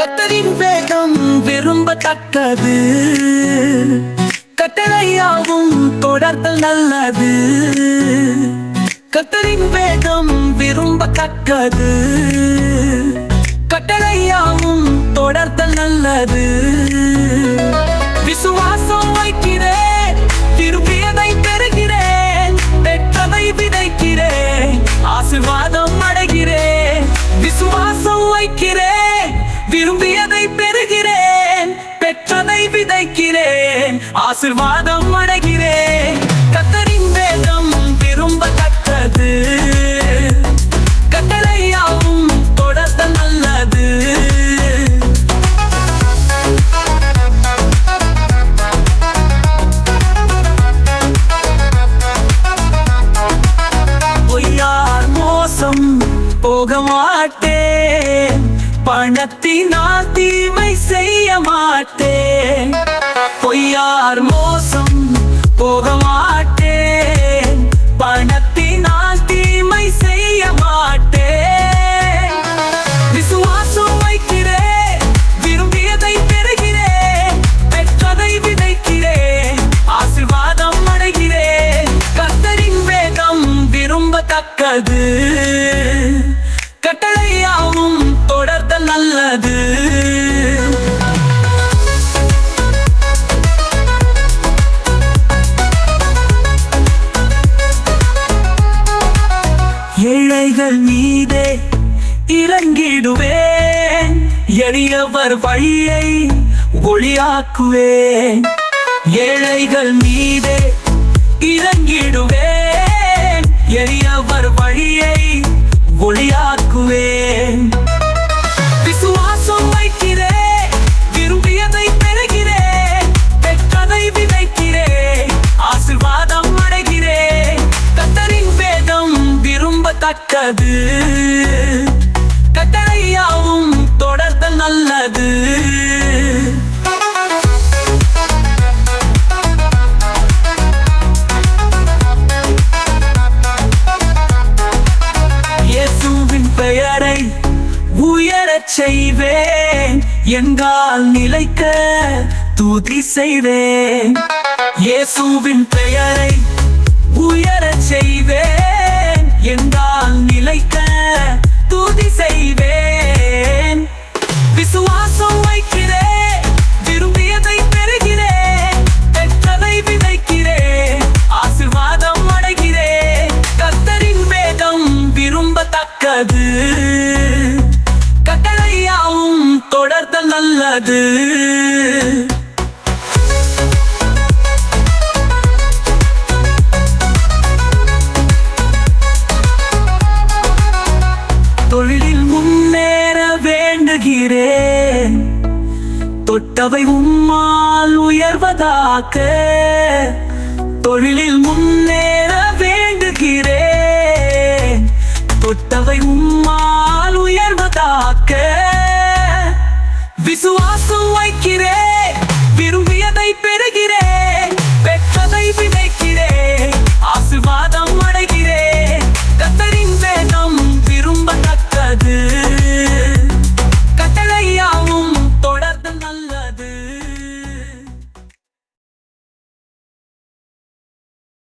கத்தரின் வேகம் விரும்பத்தக்கது. கட்டளையாவும் தொடர்கள் நல்லது. கத்தரின் வேகம் விரும்பத்தக்கது. கட்டளையாவும் தொடர்தல் நல்லது. ஆசிர்வாதம் அடைகிறேன் கத்தரின் வேதம் விரும்பத்தக்கது கட்டளையாவும் தொடர்ந்த நல்லது. பொய்யார் மோசம் போக மாட்டேன். பணத்தினால் தீமை செய்ய மாட்டேன். யார் மோசம்? போக மாட்டேன். பணத்தினால் தீமை செய்ய மாட்டேன். விசுவாசம் வைக்கிறேன். விரும்பியதை பெறுகிறேன். பெற்றதை விதைக்கிறேன். ஆசிர்வாதம் அடைகிறேன். கத்தரின் வேகம் விரும்பத்தக்கது. ஏழைகள் மீதே இறங்கிடுவேன். எளியவர் வழியை ஒளியாக்குவேன். ஏழைகள் மீதே இறங்கிடுவேன். தக்கது. கட்டளையாவும் தொடர்ந்து நல்லது. இயேசுவின் பெயரை உயரச் செய்வேன். எங்கால் நிலைக்க தூதி செய்வேன். இயேசுவின் பெயரை உயரச் விசுவாசம் வைக்கிறேன் விரும்பியதை பெறுகிறேன் பெற்றதை விதைக்கிறேன் ஆசிர்வாதம் அடைகிறே. கத்தரின் வேதம் விரும்பத்தக்கது. கட்டளையாவும் தொடர்ந்த நல்லது தொட்டவை உம்மால் உயர்வதாக்க தொழிலில் முன்னேற வேண்டுகிறேன். தொட்டவை உம்மால் உயர்வதாக்க விசுவாசம் வைக்கிறேன்.